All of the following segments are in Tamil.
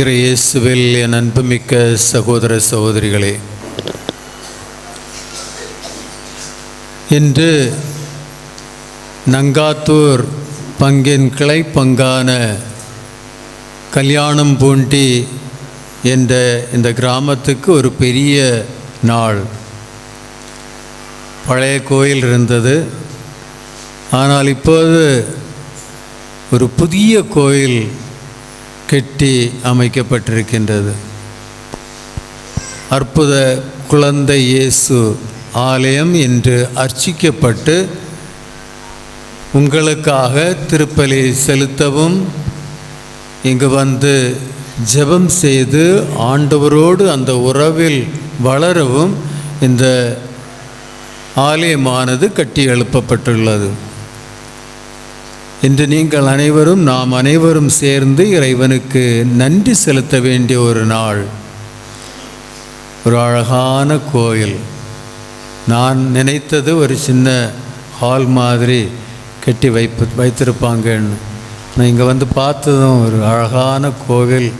இறை இயேசுவில் என் அன்புமிக்க சகோதர சகோதரிகளே இன்று நங்காத்தூர் பங்கின் கிளை பங்கான கல்யாணம் பூண்டி என்ற இந்த கிராமத்துக்கு ஒரு பெரிய நாள். பழைய கோயில் இருந்தது. ஆனால் இப்போது ஒரு புதிய கோயில் கெட்டி அமைக்கப்பட்டிருக்கின்றது. அற்புத குழந்தை இயேசு ஆலயம் என்று அர்ச்சிக்கப்பட்டு உங்களுக்காக திருப்பலி செலுத்தவும் இங்கு வந்து ஜெபம் செய்து ஆண்டவரோடு அந்த உறவில் வளரவும் இந்த ஆலயமானது கட்டி எழுப்பப்பட்டுள்ளது. இன்று நீங்கள் அனைவரும் நாம் அனைவரும் சேர்ந்து இறைவனுக்கு நன்றி செலுத்த வேண்டிய ஒரு நாள். ஒரு அழகான கோயில். நான் நினைத்தது ஒரு சின்ன ஹால் மாதிரி கட்டி வைப்பு வைத்திருப்பாங்கன்னு. நான் இங்கே வந்து பார்த்ததும் ஒரு அழகான கோவில்.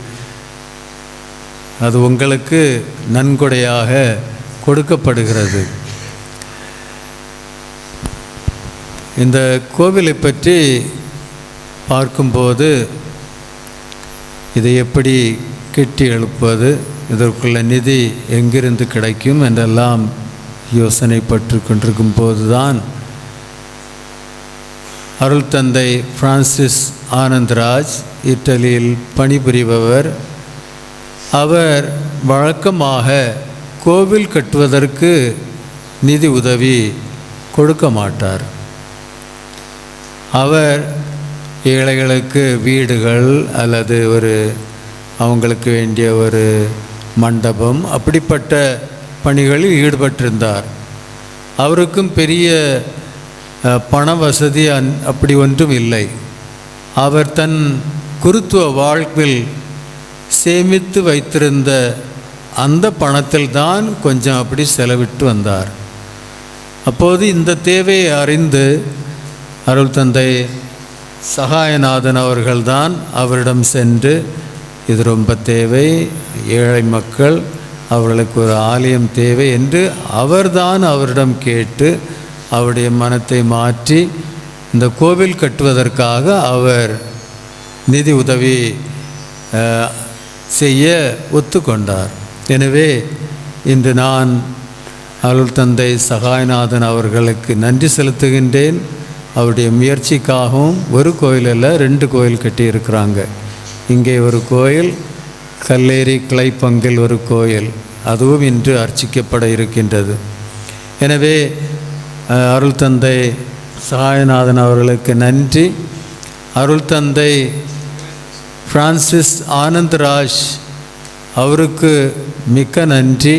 அது உங்களுக்கு நன்கொடையாக கொடுக்கப்படுகிறது. இந்த கோவிலை பற்றி பார்க்கும்போது இதை எப்படி கெட்டி எழுப்பது இதற்குள்ள நிதி எங்கிருந்து கிடைக்கும் என்றெல்லாம் யோசனைப்பட்டு கொண்டிருக்கும் போதுதான் அருள் தந்தை பிரான்சிஸ் ஆனந்த்ராஜ் இட்டலியில் பணிபுரிபவர். அவர் வழக்கமாக கோவில் கட்டுவதற்கு நிதி உதவி கொடுக்க மாட்டார். அவர் ஏழைகளுக்கு வீடுகள் அல்லது ஒரு அவங்களுக்கு வேண்டிய ஒரு மண்டபம் அப்படிப்பட்ட பணிகளில் ஈடுபட்டிருந்தார். அவருக்கும் பெரிய பண வசதி அந் அப்படி ஒன்றும் இல்லை. அவர் தன் குருத்துவ வாழ்வில் சேமித்து வைத்திருந்த அந்த பணத்தில் தான் கொஞ்சம் அப்படி செலவிட்டு வந்தார். அப்போது இந்த தேவையை அறிந்து அருள் தந்தை சகாயநாதன் அவர்கள்தான் அவரிடம் சென்று இது ரொம்ப தேவை ஏழை மக்கள் அவர்களுக்கு ஒரு ஆலயம் தேவை என்று அவர்தான் அவரிடம் கேட்டு அவருடைய மனத்தை மாற்றி இந்த கோவில் கட்டுவதற்காக அவர் நிதி உதவி செய்ய ஒத்துக்கொண்டார். எனவே இன்று நான் அருள் தந்தை சகாயநாதன் அவர்களுக்கு நன்றி செலுத்துகின்றேன். அவருடைய முயற்சிக்காகவும் ஒரு கோயிலில் ரெண்டு கோயில் கட்டியிருக்கிறாங்க. இங்கே ஒரு கோயில் கல்லேரி கிளைப்பங்கில் ஒரு கோயில் அதுவும் இன்று அர்ச்சிக்கப்பட இருக்கின்றது. எனவே அருள் தந்தை சகாயநாதன் அவர்களுக்கு நன்றி. அருள் தந்தை ஃப்ரான்சிஸ் ஆனந்த்ராஜ் அவருக்கு மிக்க நன்றி.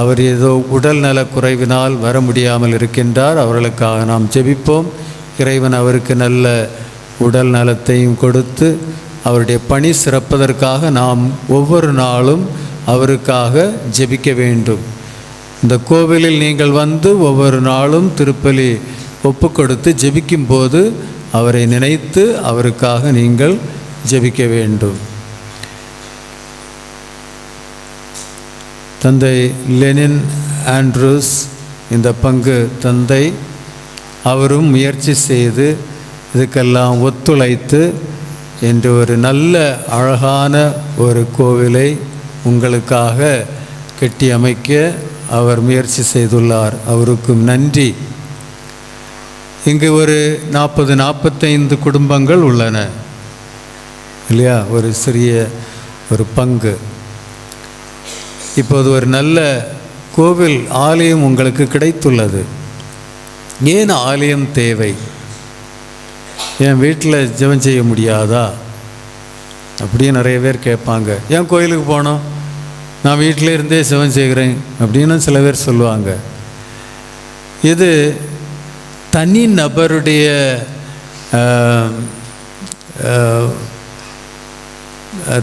அவர் ஏதோ உடல் நலக் குறைவினால் வர முடியாமல் இருக்கின்றார். அவர்களுக்காக நாம் ஜெபிப்போம். இறைவன் அவருக்கு நல்ல உடல் நலத்தையும் கொடுத்து அவருடைய பணி சிறப்பதற்காக நாம் ஒவ்வொரு நாளும் அவருக்காக ஜெபிக்க வேண்டும். இந்த கோவிலில் நீங்கள் வந்து ஒவ்வொரு நாளும் திருப்பலி ஒப்பு கொடுத்து ஜெபிக்கும்போது அவரை நினைத்து அவருக்காக நீங்கள் ஜெபிக்க வேண்டும். தந்தை லெனின் ஆண்ட்ரூஸ் இந்த பங்கு தந்தை. அவரும் முயற்சி செய்து இதுக்கெல்லாம் ஒத்துழைத்து என்று ஒரு நல்ல அழகான ஒரு கோவிலை உங்களுக்காக கட்டி அமைக்க அவர் முயற்சி செய்துள்ளார். அவருக்கும் நன்றி. இங்கு ஒரு நாற்பது நாற்பத்தைந்து குடும்பங்கள் உள்ளன. இல்லையா? ஒரு சிறிய ஒரு பங்கு. இப்போது ஒரு நல்ல கோவில் ஆலயம் உங்களுக்கு கிடைத்துள்ளது. ஏன் ஆலயம் தேவை? என் வீட்டில் ஜெபம் செய்ய முடியாதா? அப்படியே நிறைய பேர் கேட்பாங்க. ஏன் கோயிலுக்கு போனோம் நான் வீட்டில் இருந்தே ஜெபம் செய்கிறேன் அப்படின்னு சில பேர் சொல்லுவாங்க. இது தனி நபருடைய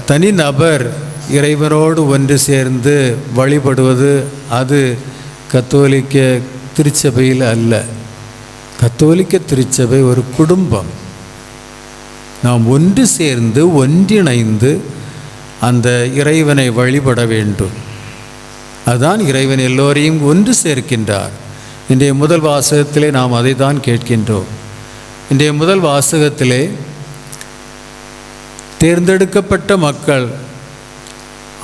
தனி நபர் இறைவனோடு ஒன்று சேர்ந்து வழிபடுவது அது கத்தோலிக்க திருச்சபையில் அல்ல. கத்தோலிக்க திருச்சபை ஒரு குடும்பம். நாம் ஒன்று சேர்ந்து ஒன்றிணைந்து அந்த இறைவனை வழிபட வேண்டும். அதான் இறைவன் எல்லோரையும் ஒன்று சேர்க்கின்றார். இன்றைய முதல் வாசகத்திலே நாம் அதை தான் கேட்கின்றோம். இன்றைய முதல் வாசகத்திலே தேர்ந்தெடுக்கப்பட்ட மக்கள்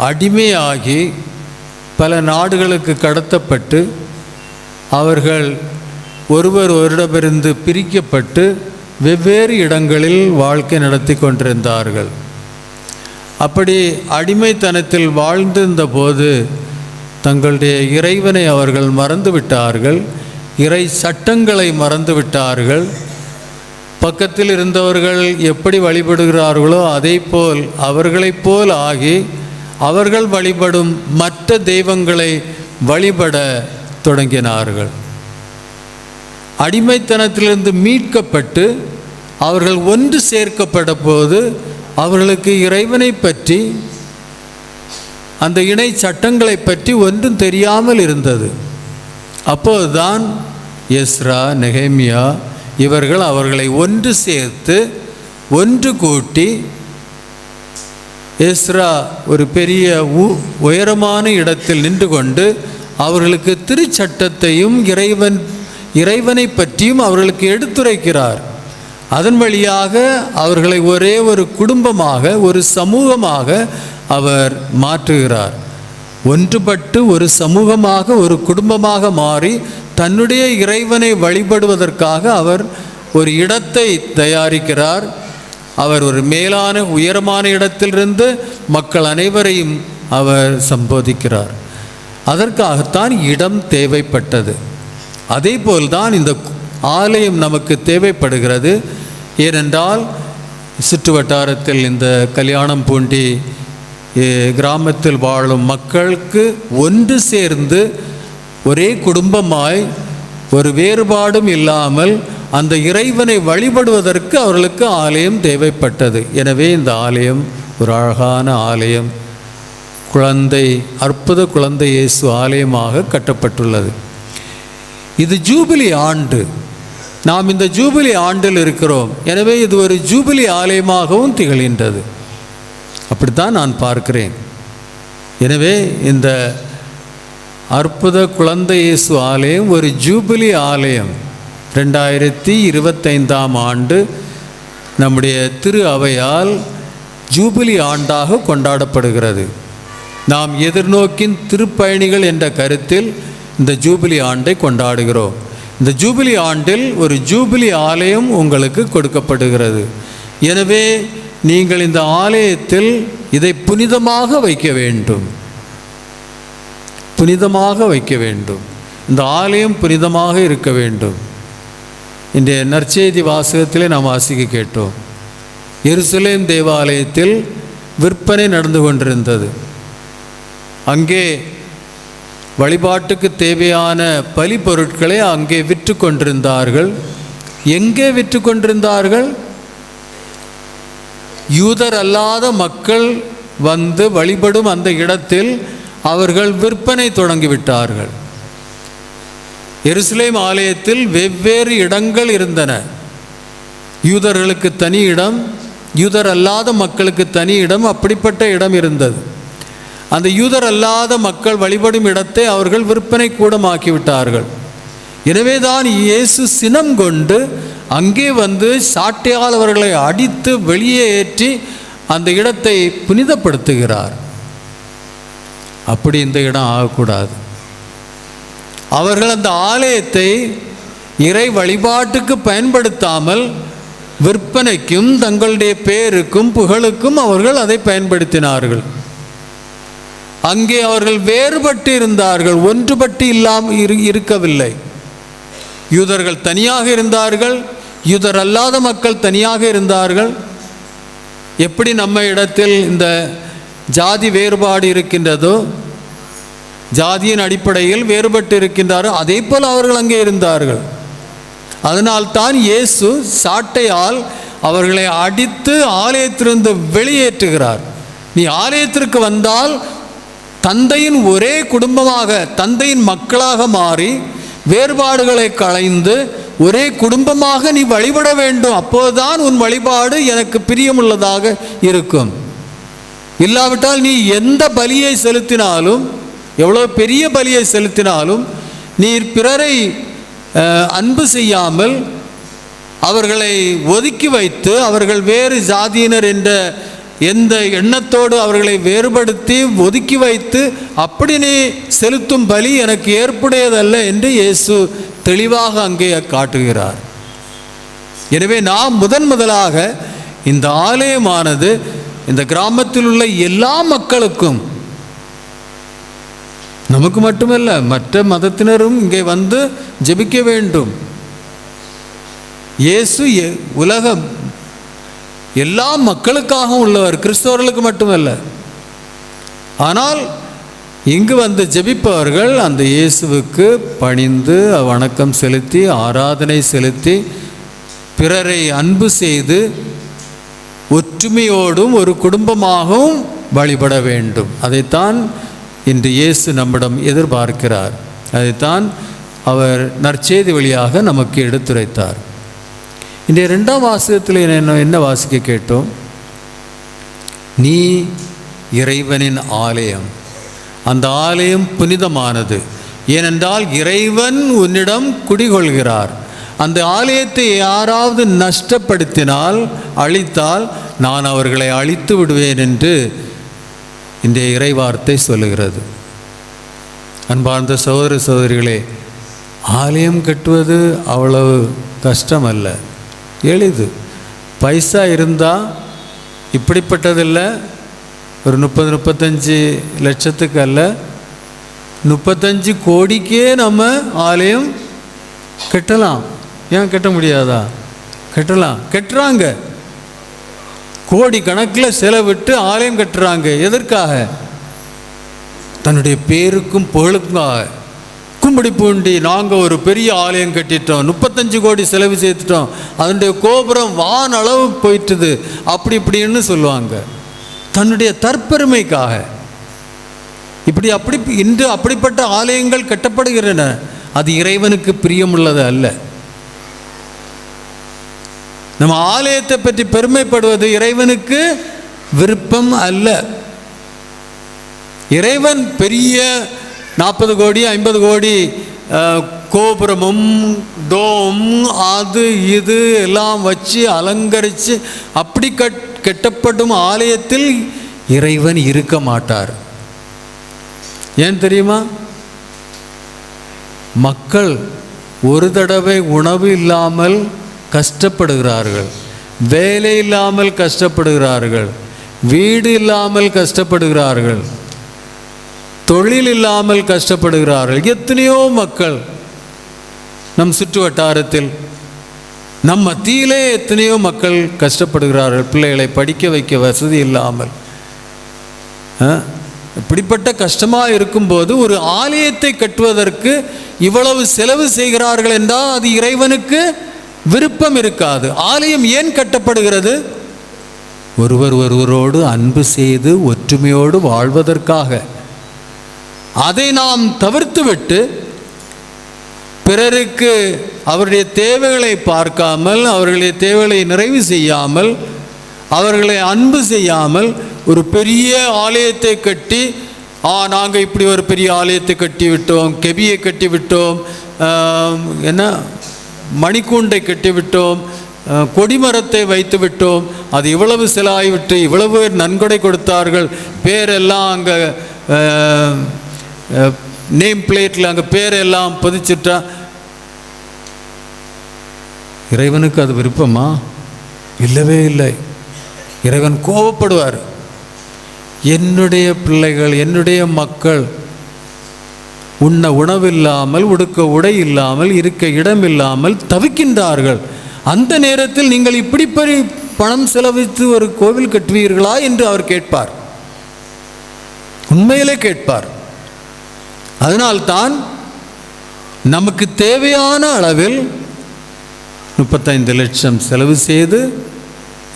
அடிமையாகி பல நாடுகளுக்கு கடத்தப்பட்டு அவர்கள் ஒருவர் ஒருடமிருந்து பிரிக்கப்பட்டு வெவ்வேறு இடங்களில் வாழ்க்கை நடத்தி கொண்டிருந்தார்கள். அப்படி அடிமைத்தனத்தில் வாழ்ந்திருந்த போது தங்களுடைய இறைவனை அவர்கள் மறந்துவிட்டார்கள் இறை சட்டங்களை மறந்துவிட்டார்கள் பக்கத்தில் இருந்தவர்கள் எப்படி வழிபடுகிறார்களோ அதே போல் அவர்களைப் போல் ஆகி அவர்கள் வழிபடும் மற்ற தெய்வங்களை வழிபட தொடங்கினார்கள். அடிமைத்தனத்திலிருந்து மீட்கப்பட்டு அவர்கள் ஒன்று சேர்க்கப்பட்ட போது அவர்களுக்கு இறைவனை பற்றி அந்த இணை சட்டங்களை பற்றி ஒன்றும் தெரியாமல் இருந்தது. அப்போதுதான் எஸ்ரா நெகேமியா இவர்கள் அவர்களை ஒன்று சேர்த்து ஒன்று கூட்டி எஸ்ரா ஒரு பெரிய உ- உயரமான இடத்தில் நின்று கொண்டு அவர்களுக்கு திருச்சட்டத்தையும் இறைவன் இறைவனை பற்றியும் அவர்களுக்கு எடுத்துரைக்கிறார். அதன் வழியாக அவர்களை ஒரே ஒரு குடும்பமாக ஒரு சமூகமாக அவர் மாற்றுகிறார். ஒன்றுபட்டு ஒரு சமூகமாக ஒரு குடும்பமாக மாறி தன்னுடைய இறைவனை வழிபடுவதற்காக அவர் ஒரு இடத்தை தயாரிக்கிறார். அவர் ஒரு மேலான உயரமான இடத்திலிருந்து மக்கள் அனைவரையும் அவர் சம்போதிக்கிறார். அதற்காகத்தான் இடம் தேவைப்பட்டது. அதே போல்தான் இந்த ஆலயம் நமக்கு தேவைப்படுகிறது. ஏனென்றால் சுற்று வட்டாரத்தில் இந்த கல்யாணம் பூண்டி கிராமத்தில் வாழும் மக்களுக்கு ஒன்று சேர்ந்து ஒரே குடும்பமாய் ஒரு வேறுபாடும் இல்லாமல் அந்த இறைவனை வழிபடுவதற்கு அவர்களுக்கு ஆலயம் தேவைப்பட்டது. எனவே இந்த ஆலயம் ஒரு அழகான ஆலயம். குழந்தை அற்புத குழந்தை இயேசு ஆலயமாக கட்டப்பட்டுள்ளது. இது ஜூபிலி ஆண்டு. நாம் இந்த ஜூபிலி ஆண்டில் இருக்கிறோம். எனவே இது ஒரு ஜூபிலி ஆலயமாகவும் திகழ்கின்றது. அப்படித்தான் நான் பார்க்கிறேன். எனவே இந்த அற்புத குழந்தை இயேசு ஆலயம் ஒரு ஜூபிலி ஆலயம். ரெண்டாயிரத்தி இருபத்தைந்தாம் ஆண்டு நம்முடைய திரு அவையால் ஜூபிலி ஆண்டாக கொண்டாடப்படுகிறது. நாம் எதிர்நோக்கின் திருப்பயணிகள் என்ற கருத்தில் இந்த ஜூபிலி ஆண்டை கொண்டாடுகிறோம். இந்த ஜூபிலி ஆண்டில் ஒரு ஜூபிலி ஆலயம் உங்களுக்கு கொடுக்கப்படுகிறது. எனவே நீங்கள் இந்த ஆலயத்தில் இதை புனிதமாக வைக்க வேண்டும். புனிதமாக வைக்க வேண்டும். இந்த ஆலயம் புனிதமாக இருக்க வேண்டும். இன்றைய நற்செய்தி வாசகத்திலே நாம் வாசிக்க கேட்டோம். எருசலேம் தேவாலயத்தில் விற்பனை நடந்து கொண்டிருந்தது. அங்கே வழிபாட்டுக்கு தேவையான பலி பொருட்களை அங்கே விற்று கொண்டிருந்தார்கள். எங்கே விற்று கொண்டிருந்தார்கள்? யூதர் அல்லாத மக்கள் வந்து வழிபடும் அந்த இடத்தில் அவர்கள் விற்பனை தொடங்கிவிட்டார்கள். எருசலேம் ஆலயத்தில் வெவ்வேறு இடங்கள் இருந்தன. யூதர்களுக்கு தனி இடம் யூதர் அல்லாத மக்களுக்கு தனி இடம் அப்படிப்பட்ட இடம் இருந்தது. அந்த யூதர் அல்லாத மக்கள் வழிபடும் இடத்தை அவர்கள் விற்பனை கூடமாக்கிவிட்டார்கள். எனவேதான் இயேசு சினம் கொண்டு அங்கே வந்து சாட்டையால் அவர்களை அடித்து வெளியே ஏற்றி அந்த இடத்தை புனிதப்படுத்துகிறார். அப்படி இந்த இடம் ஆகக்கூடாது. அவர்கள் அந்த ஆலயத்தை இறை வழிபாட்டுக்கு பயன்படுத்தாமல் விற்பனைக்கும் தங்களுடைய பேருக்கும் புகழுக்கும் அவர்கள் அதை பயன்படுத்தினார்கள். அங்கே அவர்கள் வேறுபட்டு இருந்தார்கள் ஒன்றுபட்டு இல்லாமல் இரு இருக்கவில்லை. யூதர்கள் தனியாக இருந்தார்கள் யூதர் அல்லாத மக்கள் தனியாக இருந்தார்கள். எப்படி நம்ம இடத்தில் இந்த ஜாதி வேறுபாடு இருக்கின்றதோ ஜாதியின் அடிப்படையில் வேறுபட்டு இருக்கின்றார்கள் அதே போல் அவர்கள் அங்கே இருந்தார்கள். அதனால்தான் இயேசு சாட்டையால் அவர்களை அடித்து ஆலயத்திலிருந்து வெளியேற்றுகிறார். நீ ஆலயத்திற்கு வந்தால் தந்தையின் ஒரே குடும்பமாக தந்தையின் மக்களாக மாறி வேறுபாடுகளை களைந்து ஒரே குடும்பமாக நீ வழிபட வேண்டும். அப்போதுதான் உன் வழிபாடு எனக்கு பிரியமுள்ளதாக இருக்கும். இல்லாவிட்டால் நீ எந்த பலியை செலுத்தினாலும் எவ்வளோ பெரிய பலியை செலுத்தினாலும் நீர் பிறரை அன்பு செய்யாமல் அவர்களை ஒதுக்கி வைத்து அவர்கள் வேறு ஜாதியினர் என்ற எந்த எண்ணத்தோடு அவர்களை வேறுபடுத்தி ஒதுக்கி வைத்து அப்படி நீ செலுத்தும் பலி எனக்கு ஏற்புடையதல்ல என்று இயேசு தெளிவாக அங்கே காட்டுகிறார். எனவே நாம் முதன் முதலாக இந்த ஆலயமானது இந்த கிராமத்தில் உள்ள எல்லா மக்களுக்கும் நமக்கு மட்டுமல்ல மற்ற மதத்தினரும் இங்கே வந்து ஜெபிக்க வேண்டும். இயேசு எ- உலகம். எல்லா மக்களுக்காகவும் உள்ளவர் கிறிஸ்தவர்களுக்கு மட்டுமல்ல. ஆனால் இங்கு வந்து ஜெபிப்பவர்கள் அந்த இயேசுவுக்கு பணிந்து வணக்கம் செலுத்தி ஆராதனை செலுத்தி பிறரை அன்பு செய்து ஒற்றுமையோடும் ஒரு குடும்பமாகவும் வழிபட வேண்டும். அதைத்தான் இன்று இயேசு நம்மிடம் எதிர்பார்க்கிறார். அதைத்தான் அவர் நற்செய்தி வழியாக நமக்கு எடுத்துரைத்தார். இன்றைய ரெண்டாம் வாசகத்தில் என்ன என்ன வாசிக்க கேட்டோம்? நீ இறைவனின் ஆலயம். அந்த ஆலயம் புனிதமானது. ஏனென்றால் இறைவன் உன்னிடம் குடிகொள்கிறார். அந்த ஆலயத்தை யாராவது நஷ்டப்படுத்தினால் அழித்தால் நான் அவர்களை அழித்து விடுவேன் என்று இன்றைய இறைவார்த்தை சொல்லுகிறது. அன்பார்ந்த சகோதர சகோதரிகளே ஆலயம் கட்டுவது அவ்வளவு கஷ்டம் அல்ல எளிது. பைசா இருந்தால் இப்படிப்பட்டதில்லை. ஒரு முப்பது முப்பத்தஞ்சு லட்சத்துக்கு அல்ல. முப்பத்தஞ்சு கோடிக்கே நம்ம ஆலயம் கட்டலாம். ஏன் கட்ட முடியாதா? கட்டலாம். கட்டுறாங்க. கோடி கணக்கில் செலவிட்டு ஆலயம் கட்டுறாங்க. எதற்காக? தன்னுடைய பேருக்கும் புகழுக்காக. கும்படி பூண்டி நாங்கள் ஒரு பெரிய ஆலயம் கட்டிட்டோம். முப்பத்தஞ்சு கோடி செலவு சேர்த்துட்டோம் அதனுடைய கோபுரம் வான் அளவு போயிட்டுது. அப்படி இப்படின்னு சொல்லுவாங்க. தன்னுடைய தற்பெருமைக்காக. இப்படி அப்படி இன்று அப்படிப்பட்ட ஆலயங்கள் கட்டப்படுகின்றன. அது இறைவனுக்கு பிரியமுள்ளது அல்ல. நம்ம ஆலயத்தை பற்றி பெருமைப்படுவது இறைவனுக்கு விருப்பம் அல்ல. இறைவன் பெரிய நாற்பது கோடி ஐம்பது கோடி கோபுரமும் டோம் அது இது எல்லாம் வச்சு அலங்கரித்து அப்படி கட் கட்டப்படும் ஆலயத்தில் இறைவன் இருக்க மாட்டார். ஏன் தெரியுமா? மக்கள் ஒரு தடவை உணவு இல்லாமல் கஷ்டப்படுகிறார்கள். வேலை இல்லாமல் கஷ்டப்படுகிறார்கள். வீடு இல்லாமல் கஷ்டப்படுகிறார்கள். தொழில் இல்லாமல் கஷ்டப்படுகிறார்கள். எத்தனையோ மக்கள் நம் சுற்று வட்டாரத்தில் நம் மத்தியிலே எத்தனையோ மக்கள் கஷ்டப்படுகிறார்கள். பிள்ளைகளை படிக்க வைக்க வசதி இல்லாமல். ஆ? இப்படிப்பட்ட கஷ்டமாக இருக்கும்போது ஒரு ஆலயத்தை கட்டுவதற்கு இவ்வளவு செலவு செய்கிறார்கள் என்றால் அது இறைவனுக்கு விருப்பம் இருக்காது. ஆலயம் ஏன் கட்டப்படுகிறது? ஒருவர் ஒருவரோடு அன்பு செய்து ஒற்றுமையோடு வாழ்வதற்காக. அதை நாம் தவிர்த்துவிட்டு பிறருக்கு அவருடைய தேவைகளை பார்க்காமல் அவர்களுடைய தேவைகளை நிறைவு செய்யாமல் அவர்களை அன்பு செய்யாமல் ஒரு பெரிய ஆலயத்தை கட்டி ஆ நாங்கள் இப்படி ஒரு பெரிய ஆலயத்தை கட்டி விட்டோம் கெபியை கட்டி விட்டோம் என்ன? மணிக்கூண்டை கட்டிவிட்டோம் கொடிமரத்தை வைத்து விட்டோம் அது இவ்வளவு சிலாய்விட்டு இவ்வளவு நன்கொடை கொடுத்தார்கள். பேரெல்லாம் அங்கே நேம் பிளேட்டில் அங்கே பேரெல்லாம் பதிச்சுட்டா. இறைவனுக்கு அது விருப்பமா? இல்லவே இல்லை. இறைவன் கோபப்படுவார் என்னுடைய பிள்ளைகள் என்னுடைய மக்கள் உண்ண உணவில்லாமல் உடுக்க உடை இல்லாமல் இருக்க இடம் இல்லாமல் தவிக்கின்றார்கள். அந்த நேரத்தில் நீங்கள் இப்படி பெரிய பணம் செலவித்து ஒரு கோவில் கட்டுவீர்களா என்று அவர் கேட்பார். உண்மையிலே கேட்பார். அதனால்தான் நமக்கு தேவையான அளவில் முப்பத்தைந்து லட்சம் செலவு செய்து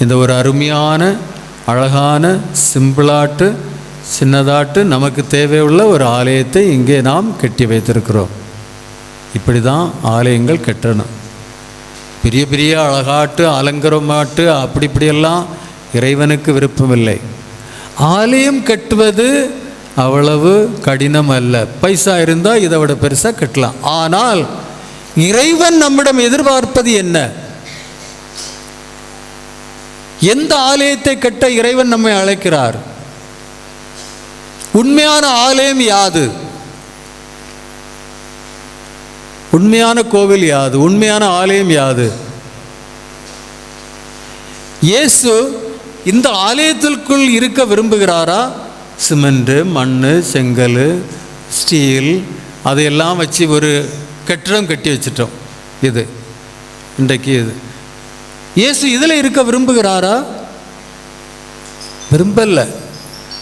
இந்த ஒரு அருமையான அழகான சிம்பிளாட்டு சின்னதாட்டு நமக்கு தேவையுள்ள ஒரு ஆலயத்தை இங்கே நாம் கட்டி வைத்திருக்கிறோம். இப்படி தான் ஆலயங்கள் கட்டணும். பெரிய பெரிய அழகாட்டு அலங்கரமாட்டு அப்படி இப்படியெல்லாம் இறைவனுக்கு விருப்பமில்லை. ஆலயம் கட்டுவது அவ்வளவு கடினம் அல்ல. பைசா இருந்தால் இதை விட பெருசாக கட்டலாம். ஆனால் இறைவன் நம்மிடம் எதிர்பார்ப்பது என்ன? எந்த ஆலயத்தை கட்ட இறைவன் நம்மை அழைக்கிறார்? உண்மையான ஆலயம் யாது? உண்மையான கோவில் யாது? உண்மையான ஆலயம் யாது? இயேசு இந்த ஆலயத்திற்குள் இருக்க விரும்புகிறாரா? சிமெண்ட்டு மண் செங்கல் ஸ்டீல் அதையெல்லாம் வச்சு ஒரு கட்டிடம் கட்டி வச்சிட்டோம். இது. இன்றைக்கு இது. இயேசு இதில் இருக்க விரும்புகிறாரா? விரும்பலை.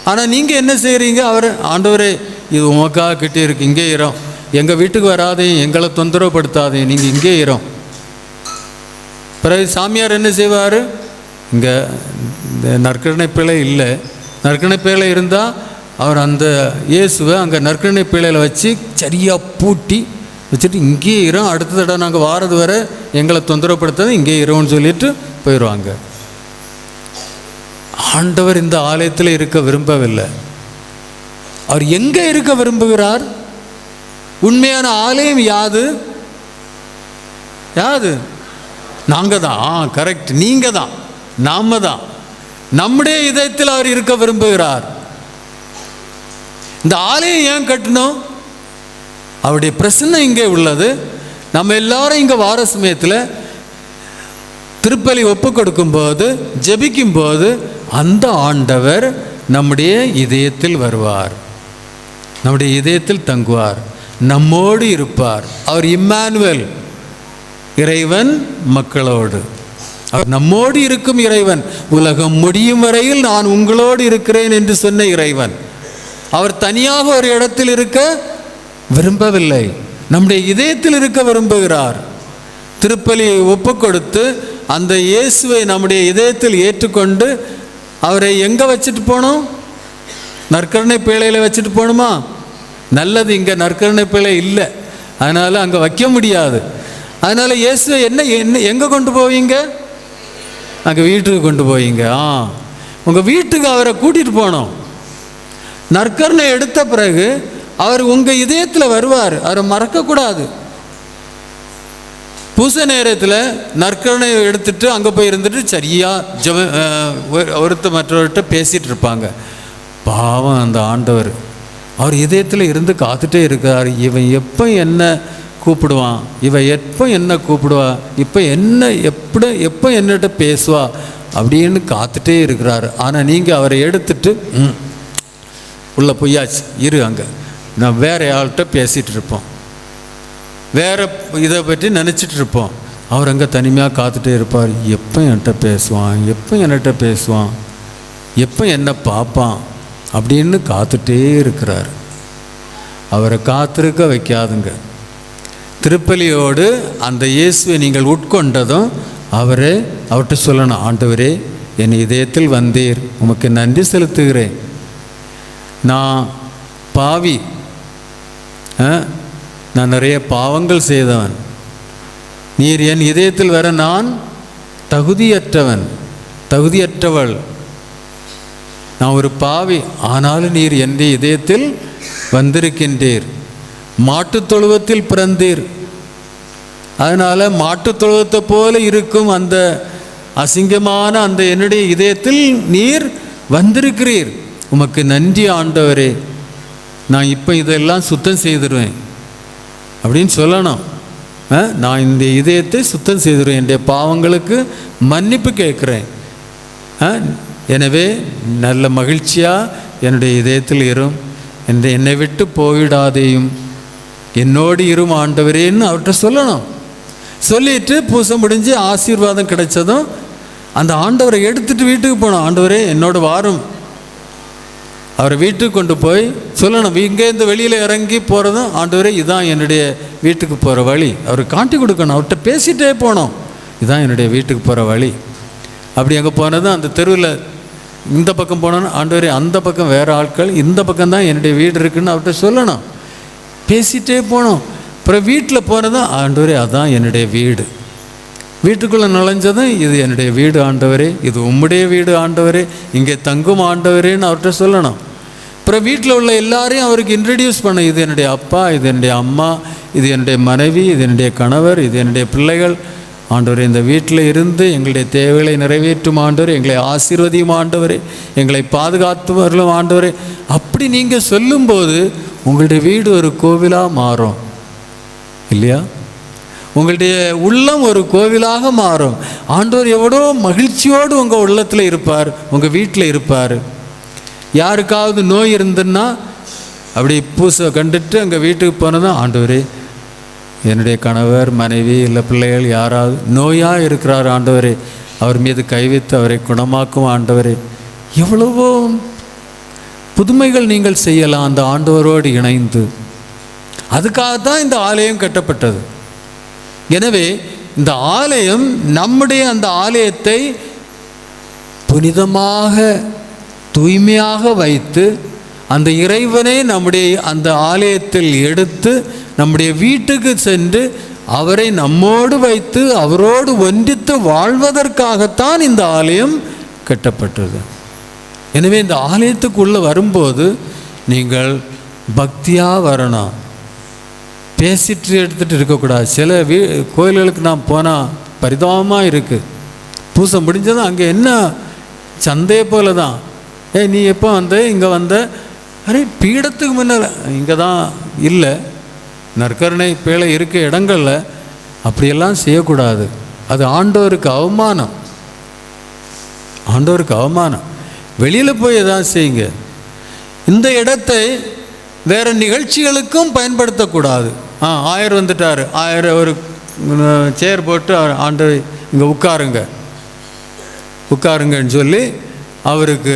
ஆனால் நீங்கள் என்ன செய்கிறீங்க அவர் ஆண்டவரே இது உமக்காக இருக்கு இங்கே இரோம் எங்கள் வீட்டுக்கு வராதையும் எங்களை தொந்தரவுப்படுத்தாதையும் நீங்கள் இங்கே இரோம் பிறகு சாமியார் என்ன செய்வார்? இங்கே இந்த நற்கரணை பிழை இல்லை. நற்கரணை பிழை இருந்தால் அவர் அந்த இயேசுவை அங்கே நற்கரணை பிழையில் வச்சு சரியாக பூட்டி வச்சுட்டு இங்கேயே இரும் அடுத்த தடவை நாங்கள் வாரது வரை எங்களை தொந்தரவுப்படுத்தாது இங்கே இருவோம்னு சொல்லிட்டு போயிடுவாங்க ஆண்டவர் இந்த ஆலயத்தில் இருக்க விரும்பவில்லை. அவர் எங்கே இருக்க விரும்புகிறார்? உண்மையான ஆலயம் யாது? யாது? நாங்கள் தான் ஆ கரெக்ட் நீங்கள் தான் நாம தான் நம்முடைய இதயத்தில் அவர் இருக்க விரும்புகிறார். இந்த ஆலயம் ஏன் கட்டணும் அவருடைய பிரச்சனை இங்கே உள்ளது. நம்ம எல்லாரும் இங்கே வார சமயத்தில் திருப்பலி ஒப்பு கொடுக்கும்போது ஜெபிக்கும்போது அந்த ஆண்டவர் நம்முடைய இதயத்தில் வருவார். நம்முடைய இதயத்தில் தங்குவார். நம்மோடு இருப்பார். அவர் இம்மானுவல் இறைவன் மக்களோடு. அவர் நம்மோடு இருக்கும் இறைவன். உலகம் முடியும் வரையில் நான் உங்களோடு இருக்கிறேன் என்று சொன்ன இறைவன். அவர் தனியாக ஒரு இடத்தில் இருக்க விரும்பவில்லை. நம்முடைய இதயத்தில் இருக்க விரும்புகிறார். திருப்பலியை ஒப்பு கொடுத்து அந்த இயேசுவை நம்முடைய இதயத்தில் ஏற்றுக்கொண்டு அவரை எங்கே வச்சுட்டு போகணும் நற்கருணை பேழையில் வச்சுட்டு போகணுமா நல்லது இங்கே நற்கருணை பேழை இல்லை. அதனால் அங்கே வைக்க முடியாது. அதனால் இயேசுவை என்ன என்ன எங்கே கொண்டு போவீங்க? அங்கே வீட்டுக்கு கொண்டு போவீங்க. ஆ. உங்கள் வீட்டுக்கு அவரை கூட்டிகிட்டு போனோம். நற்கருணை எடுத்த பிறகு அவர் உங்கள் இதயத்தில் வருவார். அவரை மறக்கக்கூடாது. பூச நேரத்தில் நற்கரணை எடுத்துட்டு அங்கே போய் இருந்துட்டு சரியாக ஜெப ஒருத்த ஒரு- ஒருத்தர் மற்றவர்கிட்ட பேசிகிட்டு இருப்பாங்க. பாவம் அந்த ஆண்டவர். அவர் இதயத்தில் இருந்து காத்துட்டே இருக்கார். இவன் எப்போ என்ன கூப்பிடுவான்? இவன் எப்போ என்ன கூப்பிடுவா? இப்போ என்ன எப்படி எப்போ என்னட்ட பேசுவா? அப்படின்னு காத்துட்டே இருக்கிறாரு. ஆனால் நீங்கள் அவரை எடுத்துட்டு ம், பொய்யாச்சு இரு அங்கே. நான் வேற ஆள்கிட்ட பேசிகிட்டு இருப்போம். வேறு இதை பற்றி நினச்சிட்டு இருப்போம். அவர் அங்கே தனிமையாக காத்துட்டே இருப்பார். எப்போ என்கிட்ட பேசுவான்? எப்போ என்கிட்ட பேசுவான்? எப்போ என்ன பார்ப்பான்? அப்படின்னு காத்துட்டே இருக்கிறார். அவரை காத்திருக்க வைக்காதுங்க. திருப்பலியோடு அந்த இயேசுவை நீங்கள் உட்கொண்டதும் அவரே அவர்கிட்ட சொல்லணும் ஆண்டவரே என் இதயத்தில் வந்தீர். உமக்கு நன்றி செலுத்துகிறேன். நான் பாவி. ஆ? நான் நிறைய பாவங்கள் செய்தவன். நீர் என் இதயத்தில் வர நான் தகுதியற்றவன் தகுதியற்றவள். நான் ஒரு பாவி ஆனாலும் நீர் என் இதயத்தில் வந்திருக்கின்றீர். மாட்டுத் தொழுவத்தில் பிறந்தீர். அதனால் மாட்டுத் தொழுவத்தை போல இருக்கும் அந்த அசிங்கமான அந்த என்னுடைய இதயத்தில் நீர் வந்திருக்கிறீர். உமக்கு நன்றி ஆண்டவரே. நான் இப்போ இதெல்லாம் சுத்தம் செய்திருவேன். அப்படின்னு சொல்லணும். ஆ, நான் இந்த இதயத்தை சுத்தம் செய்திருவேன் என்னுடைய பாவங்களுக்கு மன்னிப்பு கேட்குறேன். ஆ, எனவே நல்ல மகிழ்ச்சியாக என்னுடைய இதயத்தில் இரும். என்ற என்னை விட்டு போயிடாதேயும். என்னோடு இரும் ஆண்டவரேன்னு அவர்கிட்ட சொல்லணும். சொல்லிட்டு பூசை முடிஞ்சு ஆசீர்வாதம் கிடைச்சதும் அந்த ஆண்டவரை எடுத்துகிட்டு வீட்டுக்கு போனோம். ஆண்டவரே என்னோட வாரும். அவரை வீட்டுக்கு கொண்டு போய் சொல்லணும். இங்கேருந்து வெளியில் இறங்கி போகிறதும் ஆண்டவரே இதான் என்னுடைய வீட்டுக்கு போகிற வழி. அவருக்கு காட்டி கொடுக்கணும். அவர்கிட்ட பேசிகிட்டே போனோம் இதான் என்னுடைய வீட்டுக்கு போகிற வழி. அப்படி அங்கே போனதும் அந்த தெருவில் இந்த பக்கம் போனோன்னு ஆண்டவரே அந்த பக்கம் வேறு ஆட்கள் இந்த பக்கம் தான் என்னுடைய வீடு இருக்குன்னு அவர்கிட்ட சொல்லணும். பேசிகிட்டே போனோம் அப்புறம் வீட்டில் போனதும் ஆண்டவரே அதான் என்னுடைய வீடு. வீட்டுக்குள்ளே நுழைஞ்சதும் இது என்னுடைய வீடு ஆண்டவரே இது உம்முடைய வீடு ஆண்டவரே இங்கே தங்கும் ஆண்டவரேன்னு அவர்கிட்ட சொல்லணும். அப்புறம் வீட்டில் உள்ள எல்லாரையும் அவருக்கு இன்ட்ரடியூஸ் பண்ண இது என்னுடைய அப்பா இது என்னுடைய அம்மா இது என்னுடைய மனைவி இது என்னுடைய கணவர் இது என்னுடைய பிள்ளைகள். ஆண்டவர் இந்த வீட்டில் இருந்து எங்களுடைய தேவைகளை நிறைவேற்றும் ஆண்டவர் எங்களை ஆசீர்வதியும் ஆண்டவர் எங்களை பாதுகாத்து வரலும் அப்படி நீங்கள் சொல்லும்போது உங்களுடைய வீடு ஒரு கோவிலாக மாறும். இல்லையா? உங்களுடைய உள்ளம் ஒரு கோவிலாக மாறும். ஆண்டவர் எவ்வளோ மகிழ்ச்சியோடு உங்கள் உள்ளத்தில் இருப்பார் உங்கள் வீட்டில் இருப்பார். யாருக்காவது நோய் இருந்துன்னா அப்படி பூசை கண்டுட்டு அங்கே வீட்டுக்கு போனதும் ஆண்டவரே என்னுடைய கணவர் மனைவி இல்லை பிள்ளைகள் யாராவது நோயாக இருக்கிறார் ஆண்டவரே. அவர் மீது கைவித்து அவரை குணமாக்கும் ஆண்டவரே. எவ்வளவோ புதுமைகள் நீங்கள் செய்யலாம் அந்த ஆண்டவரோடு இணைந்து. அதுக்காக தான் இந்த ஆலயம் கட்டப்பட்டது. எனவே இந்த ஆலயம் நம்முடைய அந்த ஆலயத்தை புனிதமாக தூய்மையாக வைத்து அந்த இறைவனை நம்முடைய அந்த ஆலயத்தில் எடுத்து நம்முடைய வீட்டுக்கு சென்று அவரை நம்மோடு வைத்து அவரோடு ஒன்றித்து வாழ்வதற்காகத்தான் இந்த ஆலயம் கட்டப்பட்டது. எனவே இந்த ஆலயத்துக்குள்ளே வரும்போது நீங்கள் பக்தியாக வரணும். பேசிட்டு எடுத்துகிட்டு இருக்கக்கூடாது. சில வீ கோயில்களுக்கு நான் போனால் பரிதாபமாக இருக்குது பூசை முடிஞ்சதும் அங்கே என்ன சந்தையை போல தான் ஏ நீ எப்போ வந்த? இங்கே வந்த? அரே பீடத்துக்கு முன்னால். இங்கே தான் இல்லை. நற்கருணை பேழை இருக்க இடங்களில் அப்படியெல்லாம் செய்யக்கூடாது. அது ஆண்டவருக்கு அவமானம். ஆண்டவருக்கு அவமானம். வெளியில் போய் எதாவது செய்யுங்க. இந்த இடத்தை வேறு நிகழ்ச்சிகளுக்கும் பயன்படுத்தக்கூடாது. ஆ ஆயர் வந்துட்டார். ஆயர் ஒரு சேர் போட்டு அவர் ஆண்டவர் இங்கே உட்காருங்க. உட்காருங்கன்னு சொல்லி அவருக்கு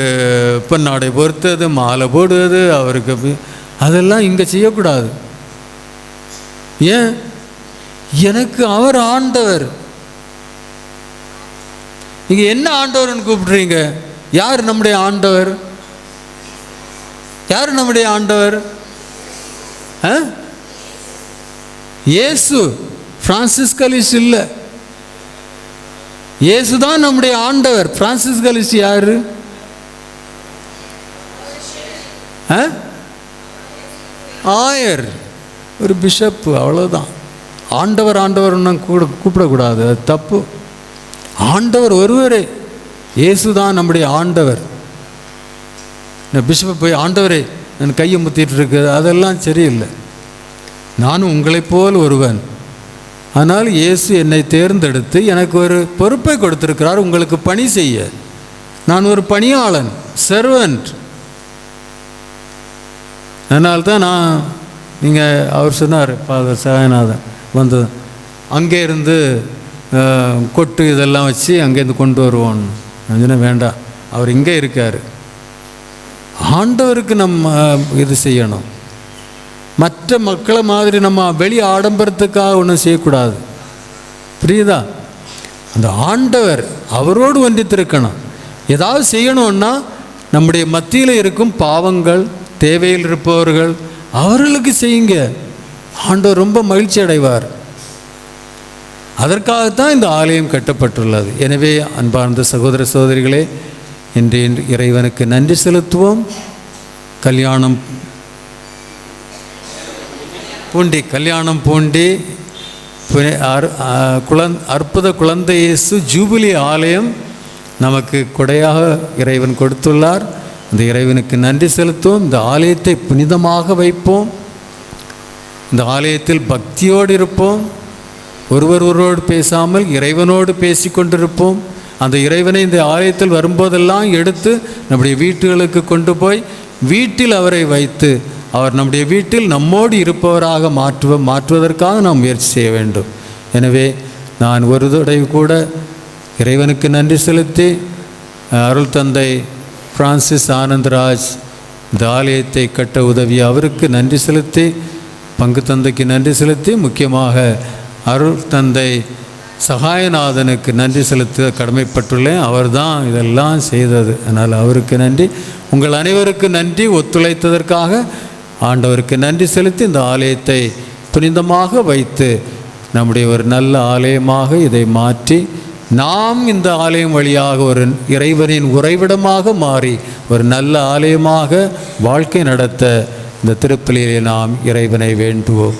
பெண்ணாடை பொறுத்தது மாலை போடுவது அவருக்கு அதெல்லாம் இங்கே செய்யக்கூடாது. ஏன்? எனக்கு அவர் ஆண்டவர். நீங்கள் என்ன ஆண்டவர்னு கூப்பிடுறீங்க? யார் நம்முடைய ஆண்டவர்? யார் நம்முடைய ஆண்டவர்? ஆ? இயேசு பிரான்சிஸ் கலிஸ் இல்லை. இயேசு தான் நம்முடைய ஆண்டவர். பிரான்சிஸ் கலிஸ் யாரு ஆயர். ஒரு பிஷப்பு அவ்வளோதான் ஆண்டவர் ஆண்டவர்னு கூட கூப்பிடக்கூடாது. அது தப்பு. ஆண்டவர் ஒருவரே. இயேசு தான் நம்முடைய ஆண்டவர். இந்த பிஷப்பை போய் ஆண்டவரே நான் கையை முத்திட்டு இருக்கு. அதெல்லாம் சரியில்லை. நானும் உங்களைப் போல் ஒருவன். ஆனால் இயேசு என்னை தேர்ந்தெடுத்து எனக்கு ஒரு பொறுப்பை கொடுத்திருக்கிறார் உங்களுக்கு பணி செய்ய. நான் ஒரு பணியாளன் சர்வன்ட் அதனால் தான் நான் நீங்கள் அவர் சொன்னார் ஃபாதர் சாயநாதன் வந்து அங்கே இருந்து கொட்டு இதெல்லாம் வச்சு அங்கேருந்து கொண்டு வருவோன்னு நான் சொன்னேன் வேண்டாம் அவர் இங்கே இருக்கார். ஆண்டவருக்கு நம்ம இது செய்யணும். மற்ற மக்களை மாதிரி நம்ம வெளி ஆடம்பரத்துக்காக ஒன்றும் செய்யக்கூடாது. புரியுதா? அந்த ஆண்டவர் அவரோடு ஒன்றித்திருக்கணும். ஏதாவது செய்யணும்னா நம்முடைய மத்தியில் இருக்கும் பாவங்கள் தேவையில் இருப்பவர்கள் அவர்களுக்கு செய்யுங்க. ஆண்டவர் ரொம்ப மகிழ்ச்சி அடைவார். அதற்காகத்தான் இந்த ஆலயம் கட்டப்பட்டுள்ளது. எனவே அன்பார்ந்த சகோதர சகோதரிகளே இன்று இறைவனுக்கு நன்றி செலுத்துவோம். கல்யாணம் பூண்டி கல்யாணம் பூண்டி புனி- அரு- குழந் அற்புத குழந்தை இயேசு ஜூபிலி ஆலயம் நமக்கு கொடையாக இறைவன் கொடுத்துள்ளார். இந்த இறைவனுக்கு நன்றி செலுத்துவோம். இந்த ஆலயத்தை புனிதமாக வைப்போம். இந்த ஆலயத்தில் பக்தியோடு இருப்போம். ஒருவர் ஒருவரோடு பேசாமல் இறைவனோடு பேசி கொண்டிருப்போம். அந்த இறைவனை இந்த ஆலயத்தில் வரும்போதெல்லாம் எடுத்து நம்முடைய வீட்டுகளுக்கு கொண்டு போய் வீட்டில் அவரை வைத்து அவர் நம்முடைய வீட்டில் நம்மோடு இருப்பவராக மாற்றுவ மாற்றுவதற்காக நாம் முயற்சி செய்ய வேண்டும். எனவே நான் ஒரு தடவை கூட இறைவனுக்கு நன்றி செலுத்தி அருள் தந்தை பிரான்சிஸ் ஆனந்தராஜ் இந்த ஆலயத்தை கட்ட உதவிய அவருக்கு நன்றி செலுத்தி பங்கு தந்தைக்கு நன்றி செலுத்தி முக்கியமாக அருள் தந்தை சகாயநாதனுக்கு நன்றி செலுத்த கடமைப்பட்டுள்ளேன். அவர்தான் இதெல்லாம் செய்தது. அதனால் அவருக்கு நன்றி. உங்கள் அனைவருக்கு நன்றி. ஒத்துழைத்ததற்காக ஆண்டவருக்கு நன்றி செலுத்தி இந்த ஆலயத்தை புனிதமாக வைத்து நம்முடைய ஒரு நல்ல ஆலயமாக இதை மாற்றி நாம் இந்த ஆலயம் வழியாக ஒரு இறைவனின் உறைவிடமாக மாறி ஒரு நல்ல ஆலயமாக வாழ்க்கை நடத்த இந்த திருப்பலியிலே நாம் இறைவனை வேண்டுவோம்.